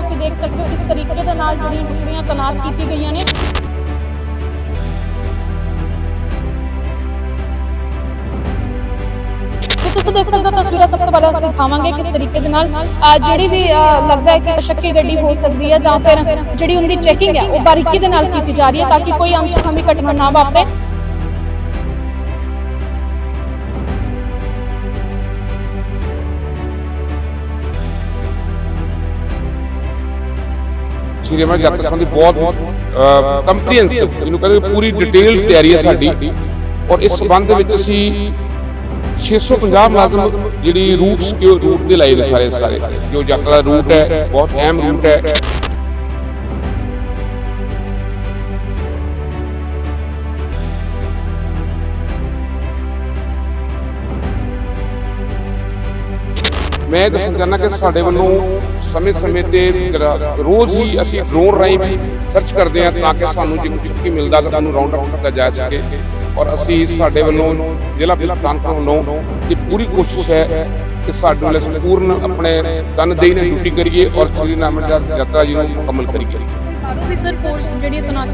ਤੁਸੀਂ ਦੇਖ ਸਕਦੇ ਹੋ ਕਿਸ ਤਰੀਕੇ ਦੇ ਨਾਲ ਜਿਹੜੀਆਂ ਟੁਕੜੀਆਂ ਤੈਨਾਤ ਕੀਤੀ ਗਈਆਂ ਨੇ। ਤੁਸੀਂ ਦੇਖ ਸਕਦੇ ਹੋ ਤਸਵੀਰਾਂ ਸਭ ਤੋਂ ਪਹਿਲਾਂ ਅਸੀਂ ਦਿਖਾਵਾਂਗੇ ਕਿਸ ਤਰੀਕੇ ਦੇ ਨਾਲ ਜਿਹੜੀ ਵੀ ਲੱਗਦਾ ਹੈ ਕਿ ਸ਼ੱਕੀ ਗੱਡੀ ਹੋ ਸਕਦੀ ਹੈ ਜਾਂ ਫਿਰ ਜਿਹੜੀ ਉਹਦੀ ਚੈਕਿੰਗ ਹੈ, ਉਹ ਬਾਰੀਕੀ ਦੇ ਨਾਲ ਕੀਤੀ ਜਾ ਰਹੀ ਹੈ ਤਾਂ ਕਿ ਕੋਈ ਅਨਸੁਖਾਵੀ ਘਟਨਾ ਨਾ ਵਾਪਰੇ। ਸ਼੍ਰੀ ਯਾਤਰਾ ਸੰਬੰਧੀ ਬਹੁਤ ਕੰਪਰੀਹੈਂਸਿਵ ਇਹਨੂੰ ਕਹਿੰਦੇ ਪੂਰੀ ਡਿਟੇਲ ਤਿਆਰੀ ਹੈ ਸਾਡੀ। ਔਰ ਇਸ ਸਬੰਧ ਵਿੱਚ ਅਸੀਂ 650 ਮੁਲਾਜ਼ਮ ਜਿਹੜੀ ਰੂਟ ਸਿਕਿਉਰ ਰੂਟ ਦੇ ਲਾਏ ਨੇ ਸਾਰੇ ਸਾਰੇ। ਜੋ ਯਾਤਰਾ ਦਾ ਰੂਟ ਹੈ, ਬਹੁਤ ਅਹਿਮ ਰੂਟ ਹੈ। ਮੈਂ ਦੱਸਣਾ ਚਾਹੁੰਦਾ ਕਿ ਸਾਡੇ ਵੱਲੋਂ ਸਮੇਂ-ਸਮੇਂ ਤੇ ਰੋਜ਼ ਹੀ ਅਸੀਂ ਡਰੋਨ ਰਾਹੀਂ ਵੀ ਸਰਚ ਕਰਦੇ ਹਾਂ ਤਾਂ ਕਿ ਸਾਨੂੰ ਜੇ ਕੁਝ ਸ਼ੱਕੀ ਮਿਲਦਾ ਤਾਂ ਸਾਨੂੰ ਰਾਉਂਡ ਅਪ ਕੀਤਾ ਜਾ ਸਕੇ। ਔਰ ਅਸੀਂ ਸਾਡੇ ਵੱਲੋਂ ਜ਼ਿਲ੍ਹਾ ਪਠਾਨਕੋਟ ਵੱਲੋਂ ਇਹ ਪੂਰੀ ਕੋਸ਼ਿਸ਼ ਹੈ ਕਿ ਸਾਡੇ ਵੱਲ ਅਸੀਂ ਪੂਰਨ ਆਪਣੇ ਤਨ ਦੇਈ ਨਾਲ ਡਿਊਟੀ ਕਰੀਏ ਔਰ ਸ੍ਰੀ ਨਾਮ ਦੀ ਯਾਤਰਾ ਜੀ ਨੂੰ ਮੁਕੰਮਲ ਕਰੀਏ। ਵੀ ਸਰ ਫੋਰਸ ਜਿਹੜੀ ਤੈਨਾਤ।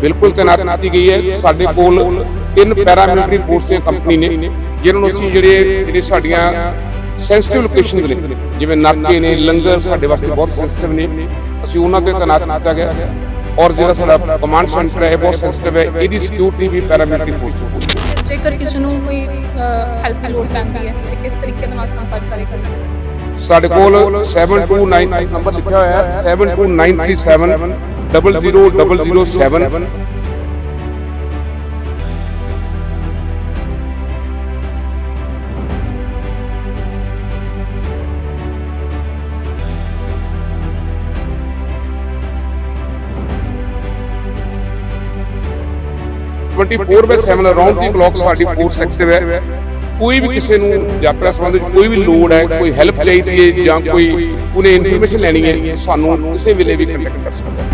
ਬਿਲਕੁਲ ਤੈਨਾਤ ਕੀਤੀ ਗਈ ਹੈ। ਸਾਡੇ ਕੋਲ ਤਿੰਨ ਪੈਰਾਮਿਲਟਰੀ ਫੋਰਸ ਦੀਆਂ ਕੰਪਨੀ ਨੇ ਜਿਨ੍ਹਾਂ ਨੂੰ ਅਸੀਂ ਜਿਹੜੇ ਜਿਹੜੇ ਸਾਡੀਆਂ ਸੈਂਸਿਟਿਵ ਲੋਕੇਸ਼ਨਸ ਨੇ। ਜਿਵੇਂ ਨਾਕੇ ਨੇ ਲੰਗਰ ਸਾਡੇ ਵਾਸਤੇ ਬਹੁਤ ਸੈਂਸਿਟਿਵ ਨੇ। ਅਸੀਂ ਉਹਨਾਂ ਤੇ ਤੈਨਾਤ ਕੀਤਾ ਗਿਆ। ਔਰ ਜਿਹੜਾ ਸਾਡਾ ਕਮਾਂਡ ਸੈਂਟਰ ਹੈ ਬਹੁਤ ਸੈਂਸਿਟਿਵ ਹੈ। ਇਹਦੀ ਸਿਕਿਉਰਿਟੀ ਵੀ ਪੈਰਾਮਿਲਟਰੀ ਫੋਰਸ ਹੈ। ਜੇਕਰ ਕਿਸੇ ਨੂੰ ਕੋਈ ਹੈਲਪ ਦੀ ਲੋੜ ਪੈਂਦੀ ਹੈ ਤੇ ਕਿਸ ਤਰੀਕੇ ਨਾਲ ਸੰਪਰਕ ਕਰੇਗਾ ਸਾਡੇ ਕੋਲ 729 ਨੰਬਰ ਲਿਖਿਆ ਹੋਇਆ ਹੈ 72937 00007 24/7 ਅਰਾਊਂਡ ਦੀ ਕਲੌਕ ਸਾਡੀ ਫੋਰਸ ਐਕਟਿਵ ਹੈ। ਕੋਈ ਵੀ ਕਿਸੇ ਨੂੰ ਯਾਤਰਾ ਸੰਬੰਧ ਵਿੱਚ ਕੋਈ ਵੀ ਲੋੜ ਹੈ, ਕੋਈ ਹੈਲਪ ਚਾਹੀਦੀ ਹੈ ਜਾਂ ਕੋਈ ਉਹਨੇ ਇਨਫੋਰਮੇਸ਼ਨ ਲੈਣੀ ਹੈ, ਸਾਨੂੰ ਕਿਸੇ ਵੇਲੇ ਵੀ ਕੰਟੈਕਟ ਕਰ ਸਕਦਾ ਹੈ।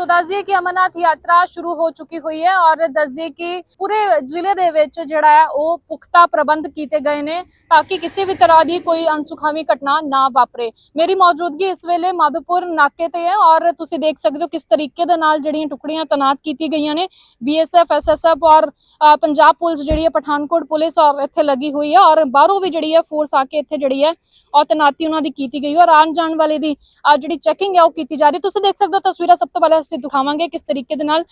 ਸੋ ਦੱਸ ਦਈਏ ਕਿ ਅਮਰਨਾਥ ਯਾਤਰਾ ਸ਼ੁਰੂ ਹੋ ਚੁੱਕੀ ਹੋਈ ਹੈ ਔਰ ਦੱਸ ਦਈਏ ਕਿ ਪੂਰੇ ਜ਼ਿਲ੍ਹੇ ਦੇ ਵਿੱਚ ਜਿਹੜਾ ਹੈ ਉਹ ਪੁਖਤਾ ਪ੍ਰਬੰਧ ਕੀਤੇ ਗਏ ਨੇ ਤਾਂ ਕਿ ਕਿਸੇ ਵੀ ਤਰ੍ਹਾਂ ਦੀ ਕੋਈ ਅਨਸੁਖਾਵੀ ਘਟਨਾ ਨਾ ਵਾਪਰੇ। ਮੇਰੀ ਮੌਜੂਦਗੀ ਇਸ ਵੇਲੇ ਮਾਧੋਪੁਰ ਨਾਕੇ ਤੇ ਹੈ ਔਰ ਤੁਸੀਂ ਦੇਖ ਸਕਦੇ ਹੋ ਕਿਸ ਤਰੀਕੇ ਦੇ ਨਾਲ ਜਿਹੜੀਆਂ ਟੁਕੜੀਆਂ ਤੈਨਾਤ ਕੀਤੀ ਗਈਆਂ ਨੇ। ਬੀਐਸਐਫ ਐਸਐਸਐਫ ਔਰ ਅ, ਪੰਜਾਬ ਪੁਲਿਸ ਜਿਹੜੀ ਹੈ ਪਠਾਨਕੋਟ ਪੁਲਿਸ ਔਰ ਇੱਥੇ ਲੱਗੀ ਹੋਈ ਹੈ ਔਰ ਬਾਹਰੋਂ ਵੀ ਜਿਹੜੀ ਹੈ ਫੋਰਸ ਆ ਕੇ ਇੱਥੇ ਜਿਹੜੀ ਹੈ ਔਰ ਤੈਨਾਤੀ ਉਹਨਾਂ ਦੀ ਕੀਤੀ ਗਈ ਔਰ ਆਉਣ ਜਾਣ ਵਾਲੇ ਦੀ ਅ, ਜਿਹੜੀ ਚੈਕਿੰਗ ਹੈ ਉਹ ਕੀਤੀ ਜਾ ਰਹੀ ਹੈ। ਤੁਸੀਂ ਦੇਖ ਸਕਦੇ ਹੋ ਤਸਵੀਰਾਂ ਸਭ ਤੋਂ ਪਹਿਲਾਂ ਅਸੀਂ ਦਿਖਾਵਾਂਗੇ ਕਿਸ ਤਰੀਕੇ ਦੇ ਨਾਲ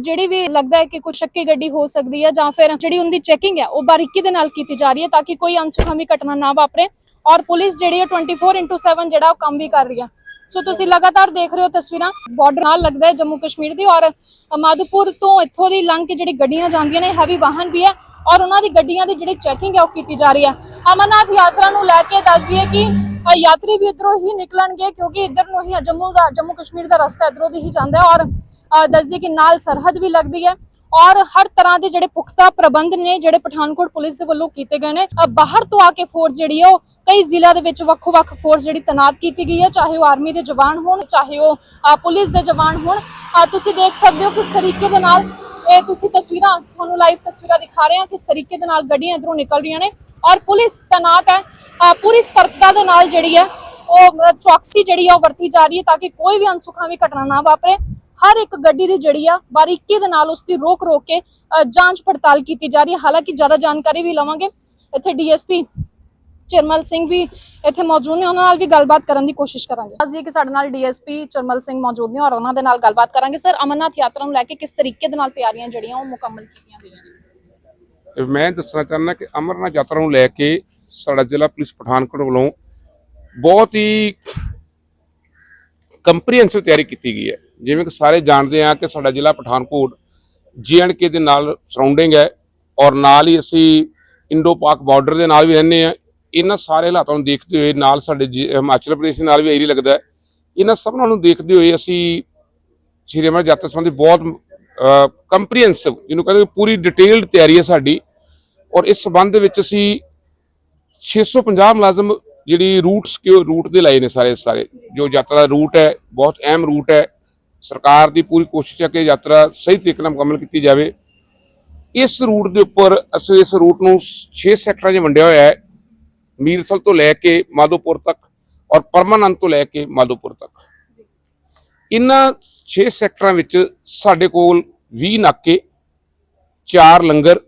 ਜਿਹੜੀ ਵੀ ਲੱਗਦਾ ਹੈ ਕਿ ਕੋਈ ਸ਼ੱਕੀ ਗੱਡੀ ਹੋ ਸਕਦੀ ਹੈ ਜਾਂ ਫਿਰ ਜਿਹੜੀ ਉਹਦੀ ਚੈਕਿੰਗ ਹੈ, ਉਹ ਬਾਰੀਕੀ ਦੇ ਨਾਲ ਕੀਤੀ ਜਾ ਰਹੀ ਹੈ ਤਾਂ ਕਿ ਕੋਈ ਅਨਸੁਖਾਵੀ ਘਟਨਾ ਨਾ ਵਾਪਰੇ ਔਰ ਪੁਲਿਸ ਜਿਹੜੀ ਹੈ 24/7 ਜਿਹੜਾ ਉਹ ਕੰਮ ਵੀ ਕਰ ਰਹੀ ਹੈ। ਸੋ ਤੁਸੀਂ ਲਗਾਤਾਰ ਦੇਖ ਰਹੇ ਹੋ ਤਸਵੀਰਾਂ ਬਾਰਡਰ ਨਾਲ ਲੱਗਦਾ ਹੈ ਜੰਮੂ ਕਸ਼ਮੀਰ ਦੀ ਔਰ ਮਾਧੋਪੁਰ ਤੋਂ ਇੱਥੋਂ ਦੀ ਲੰਘ ਕੇ ਜਿਹੜੀ ਗੱਡੀਆਂ ਜਾਂਦੀਆਂ ਨੇ ਹੈਵੀ ਵਾਹਨ ਵੀ ਹੈ ਔਰ ਉਹਨਾਂ ਦੀ ਗੱਡੀਆਂ ਦੀ ਜਿਹੜੀ ਚੈਕਿੰਗ ਹੈ ਉਹ ਕੀਤੀ ਜਾ ਰਹੀ ਹੈ। ਅਮਰਨਾਥ ਯਾਤਰਾ ਨੂੰ ਲੈ ਕੇ ਦੱਸਦੀ ਹੈ ਕਿ ਯਾਤਰੀ ਵੀ ਇਧਰੋਂ ਹੀ ਨਿਕਲਣਗੇ ਕਿਉਂਕਿ ਇਧਰ ਨੂੰ ਹੀ ਜੰਮੂ ਦਾ ਜੰਮੂ ਕਸ਼ਮੀਰ ਦਾ ਰਸਤਾ ਇਧਰੋਂ ਦੀ ਹੀ ਜਾਂਦਾ ਹੈ ਔਰ ਅ, ਕਿ ਨਾਲ ਸਰਹੱਦ ਵੀ ਲੱਗਦੀ ਹੈ ਔਰ ਹਰ ਤਰ੍ਹਾਂ ਦੇ ਜਿਹੜੇ ਪੁਖਤਾ ਪ੍ਰਬੰਧ ਨੇ ਜਿਹੜੇ ਪਠਾਨਕੋਟ ਪੁਲਿਸ ਦੇ ਵੱਲੋਂ ਕੀਤੇ ਗਏ ਨੇ ਬਾਹਰ ਤੋਂ ਆ ਕੇ ਫੋਰਸ ਜਿਹੜੀ ਹੈ ਉਹ ਕਈ ਜ਼ਿਲ੍ਹਿਆਂ ਦੇ ਵਿੱਚ ਵੱਖੋ-ਵੱਖ ਫੋਰਸ ਜਿਹੜੀ ਤੈਨਾਤ ਕੀਤੀ ਗਈ ਹੈ ਚਾਹੇ ਉਹ ਆਰਮੀ ਦੇ ਜਵਾਨ ਹੋਣ ਚਾਹੇ ਉਹ ਪੁਲਿਸ ਦੇ ਜਵਾਨ ਹੋਣ। ਤੁਸੀਂ ਦੇਖ ਸਕਦੇ ਹੋ ਕਿਸ ਤਰੀਕੇ ਦੇ ਨਾਲ ਇਹ ਤੁਸੀਂ ਤਸਵੀਰਾਂ ਤੁਹਾਨੂੰ ਲਾਈਵ ਤਸਵੀਰਾਂ ਦਿਖਾ ਰਹੇ ਹਾਂ ਕਿਸ ਤਰੀਕੇ ਦੇ ਨਾਲ ਗੱਡੀਆਂ ਇਧਰੋਂ ਨਿਕਲ ਰਹੀਆਂ ਨੇ ਔਰ ਪੁਲਿਸ ਤੈਨਾਤ ਹੈ। ਪੂਰੀ ਸਤਰਕਤਾ ਦੇ ਨਾਲ ਜਿਹੜੀ ਹੈ ਉਹ ਚੌਕਸੀ ਜਿਹੜੀ ਹੈ ਉਹ ਵਰਤੀ ਜਾ ਰਹੀ ਹੈ ਤਾਂ ਕਿ ਕੋਈ ਵੀ ਅਨਸੁਖਾਵੀ ਘਟਨਾ ਨਾ ਵਾਪਰੇ। ਹਰ ਇੱਕ ਗੱਡੀ ਦੀ ਜਿਹੜੀ ਆ ਬਾਰੀਕੀ ਦੇ ਨਾਲ ਉਸ ਦੀ ਰੋਕ ਰੋਕ ਕੇ ਜਾਂਚ ਪੜਤਾਲ ਕੀਤੀ ਜਾ ਰਹੀ ਹੈ। ਹਾਲਾਂਕਿ ਜ਼ਿਆਦਾ ਜਾਣਕਾਰੀ ਵੀ ਲਵਾਂਗੇ। ਇੱਥੇ ਡੀਐਸਪੀ ਚਰਮਲ ਸਿੰਘ ਵੀ ਇੱਥੇ ਮੌਜੂਦ ਨੇ। ਉਹਨਾਂ ਨਾਲ ਵੀ ਗੱਲਬਾਤ ਕਰਨ ਦੀ ਕੋਸ਼ਿਸ਼ ਕਰਾਂਗੇ। ਅੱਜ ਕਿ ਸਾਡੇ ਨਾਲ ਡੀਐਸਪੀ ਚਰਮਲ ਸਿੰਘ ਮੌਜੂਦ ਨੇ ਔਰ ਉਹਨਾਂ ਦੇ ਨਾਲ ਗੱਲਬਾਤ ਕਰਾਂਗੇ। ਸਰ, ਅਮਰਨਾਥ ਯਾਤਰਾ ਨੂੰ ਲੈ ਕੇ ਕਿਸ ਤਰੀਕੇ ਦੇ ਨਾਲ ਤਿਆਰੀਆਂ ਜਿਹੜੀਆਂ, ਉਹ ਮੁਕੰਮਲ ਕੀਤੀਆਂ ਗਈਆਂ ਨੇ? ਮੈਂ ਦੱਸਣਾ ਚਾਹੁੰਦਾ ਕਿ ਅਮਰਨਾਥ ਯਾਤਰਾ ਨੂੰ ਲੈ ਕੇ ਸਾਡਾ ਜ਼ਿਲ੍ਹਾ ਪੁਲਿਸ ਪਠਾਨਕੋਟ ਵੱਲੋਂ ਬਹੁਤ ਹੀ ਕੰਪਰੀਹੈਂਸਿਵ ਤਿਆਰੀ ਕੀਤੀ ਗਈ ਹੈ। ਜਿਵੇਂ ਕਿ ਸਾਰੇ ਜਾਣਦੇ ਆ ਕਿ ਸਾਡਾ ਜ਼ਿਲ੍ਹਾ ਪਠਾਨਕੋਟ ਕੇ ਦੇ ਨਾਲ ਸਰਾਊਂਡਿੰਗ ਹੈ ਔਰ ਨਾਲ ਹੀ ਅਸੀਂ ਇੰਡੋ ਪਾਕ ਬਾਰਡਰ ਦੇ ਨਾਲ ਵੀ ਰਹਿੰਦੇ ਆ ਇਹਨਾਂ ਸਾਰੇ ਹਾਲਾਤਾਂ ਨੂੰ ਦੇਖਦੇ ਹੋਏ ਨਾਲ ਸਾਡੇ ਜੀ- ਹਿਮਾਚਲ ਪ੍ਰਦੇਸ਼ ਦੇ ਨਾਲ ਵੀ ਏਰੀ ਲੱਗਦਾ ਇਹਨਾਂ ਸਭਨਾਂ ਨੂੰ ਦੇਖਦੇ ਹੋਏ ਅਸੀਂ ਸ਼੍ਰੀ ਅਮਰ ਯਾਤਰਾ ਸੰਬੰਧੀ ਬਹੁਤ ਕੰਪਰੀਹੈਂਸਿਵ ਜਿਹਨੂੰ ਕਹਿੰਦੇ ਪੂਰੀ ਡਿਟੇਲਡ ਤਿਆਰੀ ਹੈ ਸਾਡੀ ਔਰ ਇਸ ਸਬੰਧ ਵਿੱਚ ਅਸੀਂ 650 ਮੁਲਾਜ਼ਮ ਜਿਹੜੀ ਰੂਟਸ ਸਿਕਿਉਰ ਰੂਟ ਦੇ ਲਾਏ ਨੇ ਸਾਰੇ ਸਾਰੇ। ਜੋ ਯਾਤਰਾ ਦਾ ਰੂਟ ਹੈ, ਬਹੁਤ ਅਹਿਮ ਰੂਟ ਹੈ। ਸਰਕਾਰ ਦੀ ਪੂਰੀ ਕੋਸ਼ਿਸ਼ ਹੈ ਕਿ ਯਾਤਰਾ ਸਹੀ ਤਰੀਕੇ ਨਾਲ ਮੁਕੰਮਲ ਕੀਤੀ ਜਾਵੇ। ਇਸ ਰੂਟ ਦੇ ਉੱਪਰ ਅਸੀਂ ਇਸ ਰੂਟ ਨੂੰ 6 ਸੈਕਟਰਾਂ 'ਚ ਵੰਡਿਆ ਹੋਇਆ ਹੈ। ਮੀਰਸਲ ਤੋਂ ਲੈ ਕੇ ਮਾਧੋਪੁਰ ਤੱਕ ਔਰ ਪਰਮਾਨੰਦ ਤੋਂ ਲੈ ਕੇ ਮਾਧੋਪੁਰ ਤੱਕ। ਇਹਨਾਂ 6 ਸੈਕਟਰਾਂ ਵਿੱਚ ਸਾਡੇ ਕੋਲ 20 ਨਾਕੇ, ਚਾਰ ਲੰਗਰ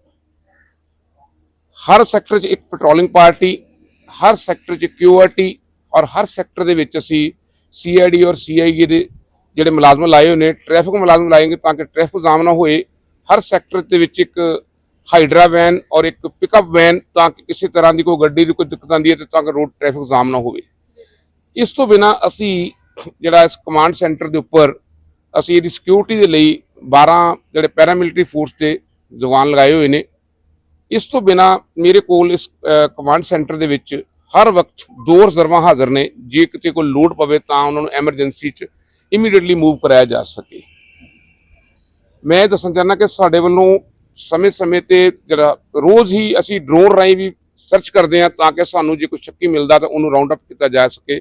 ਹਰ ਸੈਕਟਰ 'ਚ ਇੱਕ ਪੈਟਰੋਲਿੰਗ ਪਾਰਟੀ ਹਰ ਸੈਕਟਰ 'ਚ ਕਿਊਆਰਟੀ ਔਰ ਹਰ ਸੈਕਟਰ ਦੇ ਵਿੱਚ ਅਸੀਂ ਸੀਆਈਡੀ ਔਰ ਸੀਆਈਏ ਦੇ ਜਿਹੜੇ ਮੁਲਾਜ਼ਮ ਲਾਏ ਹੋਏ ਨੇ ਟ੍ਰੈਫਿਕ ਮੁਲਾਜ਼ਮ ਲਾਏਗੇ ਤਾਂ ਕਿ ਟ੍ਰੈਫਿਕ ਜਾਮ ਨਾ ਹੋਏ। ਹਰ ਸੈਕਟਰ ਦੇ ਵਿੱਚ ਇੱਕ ਹਾਈਡਰਾ ਵੈਨ ਔਰ ਇੱਕ ਪਿਕਅਪ ਵੈਨ ਤਾਂ ਕਿ ਕਿਸੇ ਤਰ੍ਹਾਂ ਦੀ ਕੋਈ ਗੱਡੀ ਦੀ ਕੋਈ ਦਿੱਕਤ ਆਉਂਦੀ ਹੈ ਤੇ ਤਾਂ ਕਿ ਰੋਡ ਟ੍ਰੈਫਿਕ ਜਾਮ ਨਾ ਹੋਵੇ। ਇਸ ਤੋਂ ਬਿਨਾ ਅਸੀਂ ਜਿਹੜਾ ਇਸ ਕਮਾਂਡ ਸੈਂਟਰ ਦੇ ਉੱਪਰ ਅਸੀਂ ਇਹਦੀ ਸਿਕਿਉਰਿਟੀ ਦੇ ਲਈ 12 ਜਿਹੜੇ ਪੈਰਾਮਿਲਟਰੀ ਫੋਰਸ ਦੇ ਜਵਾਨ ਲਗਾਏ ਹੋਏ ਨੇ। ਇਸ ਤੋਂ ਬਿਨਾ ਮੇਰੇ ਕੋਲ ਇਸ ਕਮਾਂਡ ਸੈਂਟਰ ਦੇ ਵਿੱਚ ਹਰ ਵਕਤ ਦੋ ਰਿਜ਼ਰਵਾਂ ਹਾਜ਼ਰ ਨੇ। ਜੇ ਕਿਤੇ ਕੋਈ ਲੋਡ ਪਵੇ ਤਾਂ ਉਹਨਾਂ ਨੂੰ ਐਮਰਜੈਂਸੀ 'ਚ ਇਮੀਡੀਏਟਲੀ ਮੂਵ ਕਰਾਇਆ ਜਾ ਸਕੇ। ਮੈਂ ਇਹ ਦੱਸਣਾ ਚਾਹੁੰਦਾ ਕਿ ਸਾਡੇ ਵੱਲੋਂ ਸਮੇਂ-ਸਮੇਂ ਤੇ ਜਿਹੜਾ ਰੋਜ਼ ਹੀ ਅਸੀਂ ਡਰੋਨ ਰਾਹੀਂ ਵੀ ਸਰਚ ਕਰਦੇ ਹਾਂ ਤਾਂ ਕਿ ਸਾਨੂੰ ਜੇ ਕੋਈ ਸ਼ੱਕੀ ਮਿਲਦਾ ਤਾਂ ਉਹਨੂੰ ਰਾਉਂਡ ਅਪ ਕੀਤਾ ਜਾ ਸਕੇ।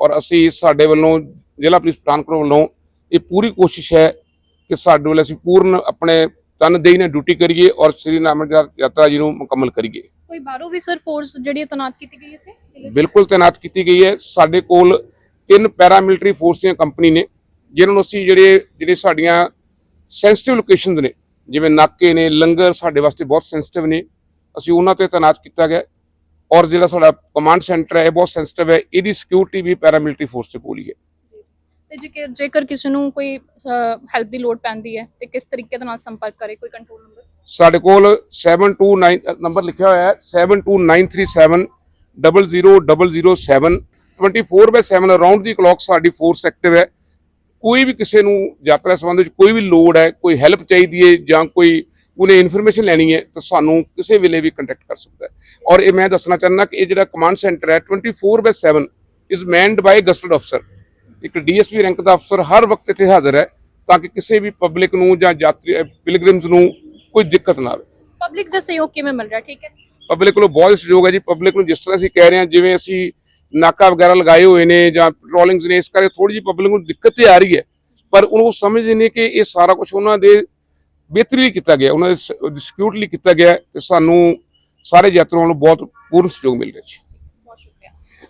ਔਰ ਅਸੀਂ ਸਾਡੇ ਵੱਲੋਂ ਜ਼ਿਲ੍ਹਾ ਪੁਲਿਸ ਪਠਾਨਕੋਟ ਵੱਲੋਂ ਇਹ ਪੂਰੀ ਕੋਸ਼ਿਸ਼ ਹੈ ਕਿ ਸਾਡੇ ਵੱਲ ਅਸੀਂ ਪੂਰਨ ਆਪਣੇ ਤਨਦੇਹੀ ਨਾਲ ਡਿਊਟੀ ਕਰੀਏ ਔਰ ਸ੍ਰੀ ਨਾਮ ਯਾਤਰਾ ਜੀ ਨੂੰ ਮੁਕੰਮਲ ਕਰੀਏ। ਕੋਈ ਬਾਹਰੋਂ ਵੀ ਸਰ ਫੋਰਸ ਜਿਹੜੀ ਤੈਨਾਤ ਕੀਤੀ ਗਈ ਹੈ ਇੱਥੇ? ਬਿਲਕੁਲ ਤਾਇਨਾਤ ਕੀਤੀ ਗਈ ਹੈ। ਸਾਡੇ ਕੋਲ ਤਿੰਨ ਪੈਰਾਮਿਲਟਰੀ ਫੋਰਸ ਦੀਆਂ ਕੰਪਨੀ ਨੇ ਜਿਨ੍ਹਾਂ ਨੂੰ ਅਸੀਂ ਜਿਹੜੇ ਜਿਹੜੇ ਸਾਡੀਆਂ ਸੈਂਸਿਟਿਵ ਲੋਕੇਸ਼ਨਸ ਨੇ ਜਿਵੇਂ ਨਾਕੇ ਨੇ ਲੰਗਰ ਸਾਡੇ ਵਾਸਤੇ ਬਹੁਤ ਸੈਂਸਿਟਿਵ ਨੇ। ਅਸੀਂ ਉਹਨਾਂ ਤੇ ਤਾਇਨਾਤ ਕੀਤਾ ਗਿਆ। ਔਰ ਜਿਹੜਾ ਸਾਡਾ ਕਮਾਂਡ ਸੈਂਟਰ ਹੈ ਇਹ ਬਹੁਤ ਸੈਂਸਿਟਿਵ ਹੈ। ਇਹਦੀ ਸਿਕਿਉਰਿਟੀ ਵੀ ਪੈਰਾਮਿਲਟਰੀ ਫੋਰਸ ਤੇ ਕੋਲ ਹੀ ਹੈ। ਤੇ ਜੇਕਰ ਜੇਕਰ ਕਿਸੇ ਨੂੰ ਕੋਈ ਹੈਲਪ ਦੀ ਲੋੜ ਪੈਂਦੀ ਹੈ ਤੇ ਕਿਸ ਤਰੀਕੇ ਦੇ ਨਾਲ ਸੰਪਰਕ ਕਰੇ ਕੋਈ ਕੰਟਰੋਲ ਨੰਬਰ ਸਾਡੇ ਕੋਲ 729 ਨੰਬਰ ਲਿਖਿਆ ਹੋਇਆ ਹੈ 72937 00007 24/7 ਅਰਾਊਂਡ ਦੀ ਕਲੌਕ ਸਾਡੀ ਫੋਰਸ ਐਕਟਿਵ ਹੈ। ਕੋਈ ਵੀ ਕਿਸੇ ਨੂੰ ਯਾਤਰਾ ਸੰਬੰਧ ਵਿੱਚ ਕੋਈ ਵੀ ਲੋੜ ਹੈ, ਕੋਈ ਹੈਲਪ ਚਾਹੀਦੀ ਹੈ ਜਾਂ ਕੋਈ ਉਹਨੇ ਇਨਫੋਰਮੇਸ਼ਨ ਲੈਣੀ ਹੈ, ਤਾਂ ਸਾਨੂੰ ਕਿਸੇ ਵੇਲੇ ਵੀ ਕੰਟੈਕਟ ਕਰ ਸਕਦਾ ਹੈ। ਔਰ ਇਹ ਮੈਂ ਦੱਸਣਾ ਚਾਹੁੰਦਾ ਕਿ ਇਹ ਜਿਹੜਾ ਕਮਾਂਡ ਸੈਂਟਰ ਹੈ 24/7 ਇਜ਼ ਮੈਨਡ ਬਾਈ ਗਸਟਡ ਅਫਸਰ ਇੱਕ ਡੀਐਸਪੀ ਰੈਂਕ ਦਾ ਅਫਸਰ ਹਰ ਵਕਤ ਇੱਥੇ ਹਾਜ਼ਰ ਹੈ ਤਾਂ ਕਿ ਕਿਸੇ ਵੀ ਪਬਲਿਕ ਨੂੰ ਜਾਂ ਯਾਤਰੀ ਪਿਲਗ੍ਰਿਮਸ ਨੂੰ ਕੋਈ ਦਿੱਕਤ ਨਾ ਆਵੇ। ਪਬਲਿਕ ਦਾ ਸਹਿਯੋਗ ਕਿਵੇਂ ਮਿਲ ਰਿਹਾ? ਠੀਕ ਹੈ। ਪਬਲਿਕ ਕੋਲੋਂ ਬਹੁਤ ਸਹਿਯੋਗ ਹੈ ਜੀ। ਪਬਲਿਕ ਨੂੰ ਜਿਸ ਤਰ੍ਹਾਂ ਅਸੀਂ ਕਹਿ ਰਹੇ ਹਾਂ ਜਿਵੇਂ ਅਸੀਂ ਨਾਕਾ ਵਗੈਰਾ ਲਗਾਏ ਹੋਏ ਨੇ ਜਾਂ ਪੈਟਰੋਲਿੰਗਸ ਨੇ ਇਸ ਕਰਕੇ ਥੋੜੀ ਜਿਹੀ ਪਬਲਿਕ ਨੂੰ ਦਿੱਕਤ ਤੇ ਆ ਰਹੀ ਹੈ। ਪਰ ਉਹਨੂੰ ਸਮਝਦੇ ਨੇ ਕਿ ਇਹ ਸਾਰਾ ਕੁਝ ਉਹਨਾਂ ਦੇ ਬਿਹਤਰੀ ਲਈ ਕੀਤਾ ਗਿਆ ਉਹਨਾਂ ਦੇ ਸਿਕਿਉਰਿਟੀ ਲਈ ਕੀਤਾ ਗਿਆ ਤੇ ਸਾਨੂੰ ਸਾਰੇ ਯਾਤਰੂਆਂ ਨੂੰ ਬਹੁਤ ਪੂਰਨ ਸਹਿਯੋਗ ਮਿਲ ਰਿਹਾ ਜੀ।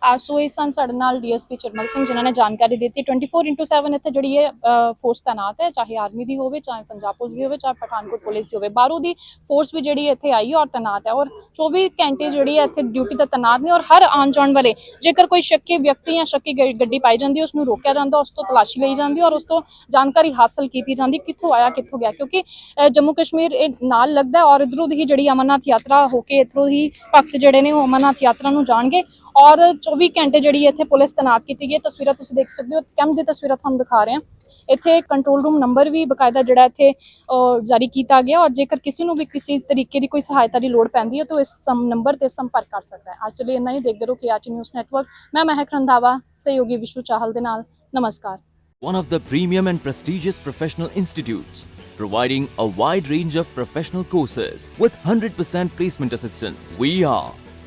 ਬਹੁਤ ਸ਼ੁਕਰੀਆ ਆ ਸਨ ਸਾਡੇ ਨਾਲ ਡੀਐਸਪੀ ਚਰਮਲ ਸਿੰਘ, ਜਿਨ੍ਹਾਂ ਨੇ ਜਾਣਕਾਰੀ ਦਿੱਤੀ। 24/7 ਇੱਥੇ ਜਿਹੜੀ ਹੈ ਫੋਰਸ ਤਾਇਨਾਤ ਹੈ, ਚਾਹੇ ਆਰਮੀ ਦੀ ਹੋਵੇ, ਚਾਹੇ ਪੰਜਾਬ ਪੁਲਿਸ ਦੀ ਹੋਵੇ, ਚਾਹੇ ਪਠਾਨਕੋਟ ਪੁਲਿਸ ਦੀ ਹੋਵੇ। ਬਾਹਰੋਂ ਦੀ ਫੋਰਸ ਵੀ ਜਿਹੜੀ ਇੱਥੇ ਆਈ ਔਰ ਤਾਇਨਾਤ ਹੈ ਔਰ 24 ਘੰਟੇ ਜਿਹੜੀ ਹੈ ਇੱਥੇ ਡਿਊਟੀ ਤੇ ਤਾਇਨਾਤ ਨੇ ਔਰ ਹਰ ਆਉਣ ਜਾਣ ਵਾਲੇ, ਜੇਕਰ ਕੋਈ ਸ਼ੱਕੀ ਵਿਅਕਤੀ ਜਾਂ ਸ਼ੱਕੀ ਗ- ਗੱਡੀ ਪਾਈ ਜਾਂਦੀ ਹੈ ਉਸ ਨੂੰ ਰੋਕਿਆ ਜਾਂਦਾ, ਉਸ ਤੋਂ ਤਲਾਸ਼ੀ ਲਈ ਜਾਂਦੀ ਔਰ ਉਸ ਤੋਂ ਜਾਣਕਾਰੀ ਹਾਸਲ ਕੀਤੀ ਜਾਂਦੀ, ਕਿੱਥੋਂ ਆਇਆ, ਕਿੱਥੋਂ ਗਿਆ। ਕਿਉਂਕਿ ਜੰਮੂ ਕਸ਼ਮੀਰ ਇਹ ਨਾਲ ਲੱਗਦਾ ਔਰ ਇਧਰੋਂ ਦੀ ਜਿਹੜੀ ਅਮਰਨਾਥ ਯਾਤਰਾ ਹੋ ਕੇ ਇਧਰੋਂ ਹੀ ਭਗਤ ਜਿਹੜੇ ਨੇ ਉਹ ਅਮਰਨਾਥ ਯਾਤਰਾ ਨੂੰ ਜਾਣਗੇ। ਔਰ 24 ਘੰਟੇ ਜਿਹੜੀ ਇੱਥੇ ਪੁਲਿਸ ਤੈਨਾਤ ਕੀਤੀ ਗਈ ਹੈ। ਤਸਵੀਰਾਂ ਤੁਸੀਂ ਦੇਖ ਸਕਦੇ ਹੋ। ਕੈਂਪ ਦੀ ਤਸਵੀਰਾਂ ਤੁਹਾਨੂੰ ਦਿਖਾ ਰਹੇ ਹਾਂ। ਇੱਥੇ ਕੰਟਰੋਲ ਰੂਮ ਨੰਬਰ ਵੀ ਬਕਾਇਦਾ ਜਿਹੜਾ ਇੱਥੇ ਅ, ਜਾਰੀ ਕੀਤਾ ਗਿਆ ਔਰ ਜੇਕਰ ਕਿਸੇ ਨੂੰ ਵੀ ਕਿਸੇ ਤਰੀਕੇ ਦੀ ਕੋਈ ਸਹਾਇਤਾ ਦੀ ਲੋੜ ਪੈਂਦੀ ਹੈ ਤਾਂ ਉਹ ਇਸ ਸਮ ਨੰਬਰ ਤੇ ਸੰਪਰਕ ਕਰ ਸਕਦਾ ਹੈ। ਅੱਜ ਲਈ ਇੰਨਾ ਹੀ। ਦੇਖਦੇ ਰਹੋ ਕਿ ਨਿਊਜ਼ ਨੈਟਵਰਕ ਮੈਂ ਮਹਿਕ ਰੰਧਾਵਾ ਸਹਿਯੋਗੀ ਵਿਸ਼ੂ ਚਾਹਲ ਦੇ ਨਾਲ। ਨਮਸਕਾਰ। One of the premium and prestigious professional institutes, providing a wide range of professional courses with 100% placement assistance. We are